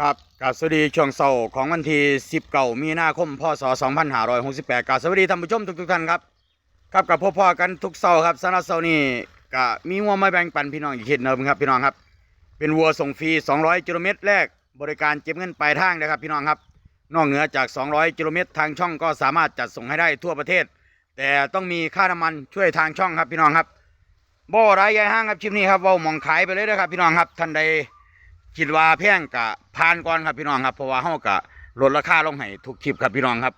ครับกาสวัสดีช่วงเสาร์ของวันที่19มีนาคมพศ2568กาสวัสดีท่านผู้ชมทุกๆท่านครับครับกับพ่อๆกันทุกเสาร์ครับสำหรับเสาร์นี้ก็มีวัวมาแบ่งปันพี่น้องอีกเช่นเดิมครับพี่น้องครับ เป็นวัวส่งฟรี 200กิโลเมตรแรกบริการเก็บเงินปลายทางนะครับพี่น้องครับ นอกเหนือจาก 200กิโลเมตรทางช่องก็สามารถจัดส่งให้ได้ทั่วประเทศ แต่ต้องมีค่าน้ำมันช่วยทางช่องครับพี่น้องครับบ่อรายใหญ่ห้างครับคลิปนี้ครับเว่ามองขายไปเลยนะครับพี่น้องครับท่านใด คิดว่าแพงกะผ่านก่อนครับพี่น้องครับเพราะว่าเฮากะลดราคาลงให้ทุกคลิปครับพี่น้องครับ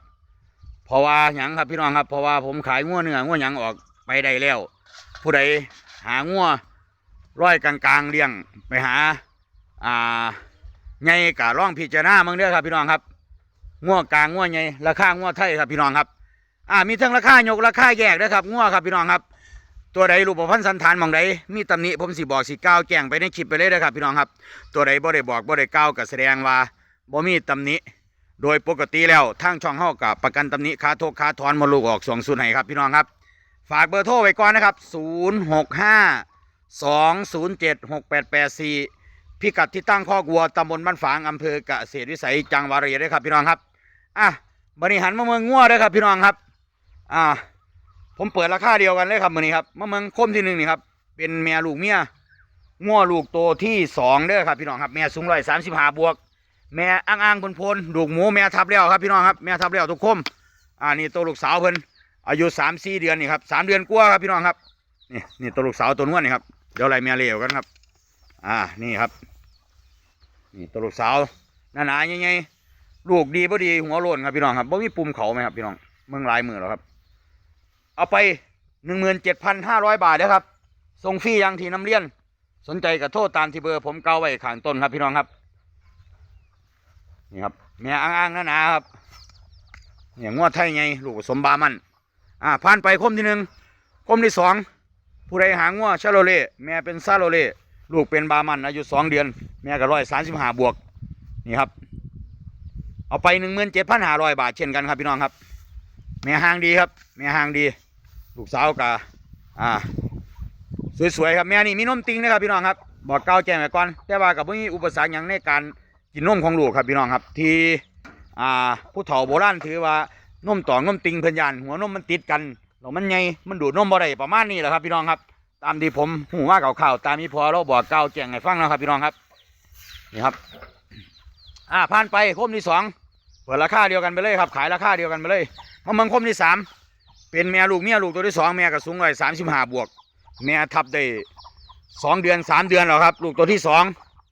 เพราะว่าหยังครับพี่น้องครับ เพราะว่าผมขายงัวเนื้องัวหยังออกไปได้แล้ว ผู้ใดหางัวร้อยกลางๆเลี้ยงไปหาอ่าไงกะร่องพิจารณาเมืองเด้อครับพี่น้องครับงัวกลางงัวไงราคางัวไทยครับพี่น้องครับ อ่ามีทั้งราคายกราคาแยกนะครับงัวครับพี่น้องครับ ตัวใดรูปพันธ์สันฐานมองใดมีตำหนิผมสิบอกสิก้าวแจ้งไปในคลิปไปเลยนะครับพี่น้องครับ ตัวใดบ่ได้บอกบ่ได้กล่าวก็แสดงว่าบ่มีตำหนิโดยปกติแล้วทางช่องเฮากับประกันตำหนิค่าโทษค่าถอนมาลูกออกสองส่วนให้ครับพี่น้องครับ ฝากเบอร์โทรไว้ก่อนนะครับ065 207 6884พิกัดที่ตั้งข้อกวัวตำบลบ้านฝางอำเภอกเกษตรวิสัยจังหวัดระยองด้วยครับพี่น้องครับอะบริหารมาเมืองงัวด้วยครับพี่น้องครับอ่า ผมเปิดราคาเดียวกันเลยครับมือนี้ครับมาเมืองคมที่หนึ่งนี่ครับเป็นแม่ลูกเมียง้อลูกโตที่สองเด้อครับพี่น้องครับแม่สูงร้อยสามสิบห้าบวก แม่อ้างอ้างพลพลลูกหมูแม่ทับแล้วครับพี่น้องครับแม่ทับแล้วทุกคมอ่านี่ตัวลูกสาวเพิ่นอายุสามสี่เดือนนี่ครับสามเดือนกว่าครับพี่น้องครับนี่นี่ตัวลูกสาวตัวนวลนี่ครับเดี๋ยวไล่แม่เลี้ยวกันครับ อ่านี่ครับนี่ตัวลูกสาวหนาหนาๆใหญ่ๆลูกดีบ่ดีหัวโลนครับพี่น้องครับบ่มีปุ่มเขาไหมครับพี่น้องเมืองลายมือแล้วครับ เอาไปหนึ่งหมื่นเจ็ดพันห้าร้อยบาทนะครับส่งฟรียังที่น้ำเลี้ยน สนใจก็โทษตามที่เบอร์ผมเกาไว้ข้างต้นครับพี่น้องครับ นี่ครับแม่อ้างๆหนาๆครับเนี่ยงวดไทยไงลูกสมบามันอ่าผ่านไปคมที่หนึ่งคมที่สองผู้ใดหางวชาโลเล่แม่เป็นซาโลเล่ลูกเป็นบามันอายุสองเดือน แม่ก็ร้อยสามสิบห้าบวกนี่ครับ เอาไปหนึ่งหมื่นเจ็ดพันห้าร้อยบาทเช่นกันครับพี่น้องครับ แม่หางดีครับ แม่หางดี ลูกสาวกะอ่า สวยๆครับแม่นี่มีนมติงนะครับพี่น้องครับบอกเก้าแจ้งไว้ก่อนแต่ว่ากับมีอุปสรรคอย่างในการกินนมของลูกครับพี่น้องครับ ที่อ่าผู้เฒ่าโบราณถือว่านมต่อนมติงเพิ่นยานหัวนมมันติดกันแล้วมันใหญ่มันดูดนมบ่ได้ประมาณนี้แหละครับพี่น้องครับ ตามที่ผมหูว่าข่าวๆตามที่พอเราบอกเก้าแจ้งให้ฟังนะครับพี่น้องครับนี่ครับ อ่าผ่านไปคมที่สองเปิดราคาเดียวกันไปเลยครับ ขายราคาเดียวกันไปเลยมาเมืองคมที่สาม เป็นแม่ลูกเมียลูกตัวที่สองแม่ก็สูงร้อยสามสิบห้าบวก แม่ทับได้สองเดือนสามเดือนแล้วครับ ลูกตัวที่สอง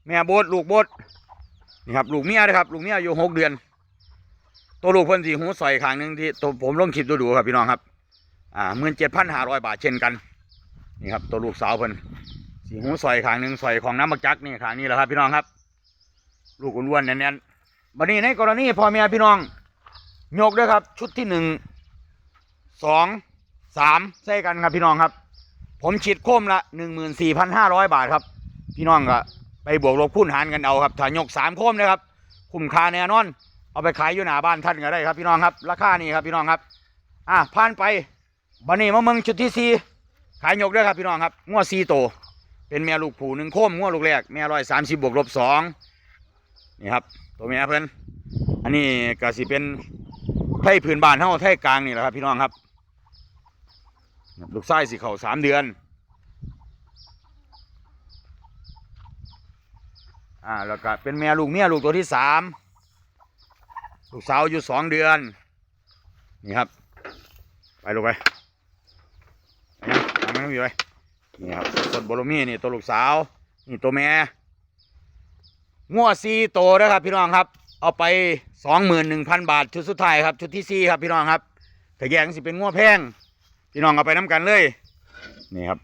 แม่โบดลูกโบดนี่ครับลูกเมียนะครับลูกเมียอายุหกเดือน ตัวลูกเพิ่นสีหูใส่ข้างหนึ่งที่ตัวผมลองคลิปดูดูครับพี่น้องครับอ่าหมื่นเจ็ดพันห้าร้อยบาทเช่นกันนี่ครับตัวลูกสาวเพิ่นสีหูใส่ข้างหนึ่งใส่ของน้ำมักจักนี่ข้างนี้แหละครับพี่น้องครับ ลูกอ้วนๆแน่นๆบัดนี้ในกรณีพ่อแม่พี่น้องยกด้วยครับ ชุดที่หนึ่ง สองสามใส่กันครับพี่น้องครับ ผมฉีดโคมละหนึ่งหมื่นสี่พันห้าร้อยบาทครับ พี่น้องก็ไปบวกลบคูณหารกันเอาครับถ้ายกสามโคมนะครับคุ้มค่าแน่นอน เอาไปขายอยู่หน้าบ้านท่านก็ได้ครับพี่น้องครับ ราคานี้ครับพี่น้องครับ อะผ่านไปบันนี้มาเมืองชุดที่สี่ขายยกด้วยครับพี่น้องครับง้วซีโต เป็นแม่ลูกผูหนึ่งโคมง้วลูกแรกแม่ร้อยสามสิบบวกลบสองนี่ครับตัวแม่เพิ่อนอันนี้ก็สิเป็นไทยพื้นบ้านเท่าไทยกลางนี่แหละครับพี่น้องครับ ลูกไส้สิเขาสามเดือน อ่าแล้วก็เป็นแม่ลูกเมียลูกตัวที่สามลูกสาวอยู่สองเดือน นี่ครับ ไปลูกไปนะทำไม่ต้องอยู่ไปนี่ครับสดโบโลมี่นี่ตัวลูกสาว นี่ตัวแม่งัวซีโตนะครับพี่น้องครับ เอาไปสองหมื่นหนึ่งพันบาทชุดสุดท้ายครับ ชุดที่สี่ครับพี่น้องครับถ้าแยกสิเป็นงัวแพง พี่น้องเอาไปน้ำกันเลย นี่ครับ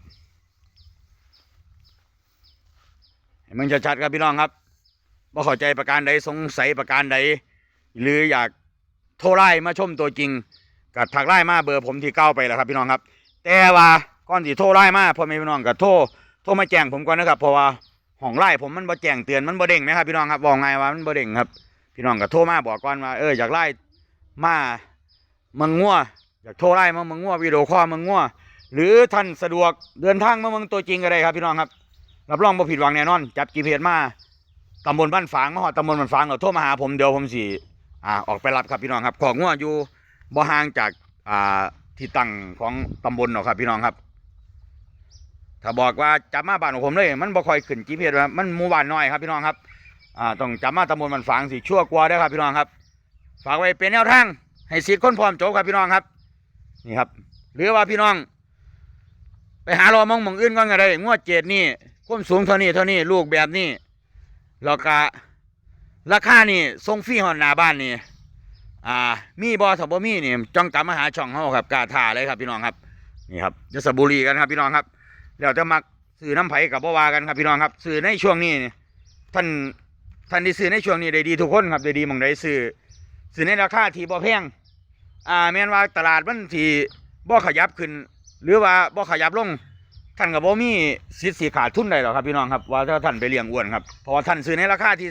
ให้มึงชัดๆครับพี่น้องครับว่เข้าใจประการใดสงสัยประการใด หรืออยากโทรไล่มาชมตัวจริงกัดถักไล่มาเบอร์ผมที่เก้าไปแล้วครับพี่น้องครับ แต่ว่าก่อนที่โทรไล่มาพ่อแม่พี่น้องก็โทรโทรมาแจ้งผมก่อนนะครับเพราะว่าห้องไล่ผมมันบ่แจ้งเตือนมันบ่เด้งนะครับพี่น้องครับบอกไงว่ามันบ่เด้งครับ พี่น้องก็โทรมาบอกก่อนว่าเอออยากไล่มามืองงัวอากโทรไล่มาเมืองงัววิดีโอคอลเมืองงัวหรือท่านสะดวกเดินทางมาเมืองตัวจริงก็ได้ครับพี่น้องครับรับรองบ่ผิดหวังแน่นอน จับกีเพมาตำบลบ้านฝางมาหอดตำบลบ้านฝางเราโทรมาหาผมเดี๋ยวผมสิอ่าออกไปรับครับพี่น้องครับ ของงัวอยู่บ่ห่างจากอ่าที่ตั้งของตำบลหรอกครับพี่น้องครับ ถ้าบอกว่าจับมาบ้านของผมเลย มันบ่ค่อยขึ้น GPS ว่ามันหมู่บ้านน้อยครับพี่น้องครับอ่าต้องจับมาตำบลบ้านฝางสิชั่วกว่าเด้ครับพี่น้องครับ ฝากไว้เป็นแนวทางให้สิทธิ์คนพร้อมโจบครับพี่น้องครับ นี่ครับ หรือว่าพี่น้อง ไปหารอมองมองอื่นก่อนก็ได้งวดเจ็ดนี่ควมสูงเท่านี้เท่านี้ลูกแบบนี้แล้วก็ราคานี่ส่งฟรีหอนหน้าบ้านนี่อ่า มีบอสบอมีนี่จ้องตามมาหาช่องเฮาครับกาท่าเลยครับ พี่น้องครับนี่ครับจะสบุรีกันครับ พี่น้องครับแล้วจะมักซื้อน้ำไผ่กับบ่วากันครับพี่น้องครับซื้อในช่วงนี้ท่านท่านที่ซื้อในช่วงนี้ได้ดีทุกคนครับได้ดีหมองใดซื้อซื้อในราคาที่บ่แพง อ่าแม้นว่าตลาดมันทีบ่ขยับขึ้น หรือว่าบ่ขยับลงท่านก็บ่มีสิทธิ์สีขาดทุนใดหรอกครับพี่น้องครับว่าถ้าท่านไปเลี้ยงอ้วนครับเพราะว่าท่านซื้อในราคาที่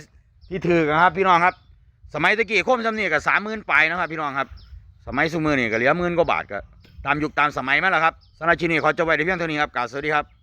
ที่ถือครับ พี่น้องครับ สมัยตะกี้โคมจำนี่ก็สามหมื่นไปนะครับพี่น้องครับ สมัยสุมือนี่ก็เหลือหมื่นกว่าบาทก็ตามยุคตามสมัยมาแล้วครับสำหรับชิ้นนี้ขอจบไว้ในเพียงเท่านี้ครับกล่าวสวัสดีครับ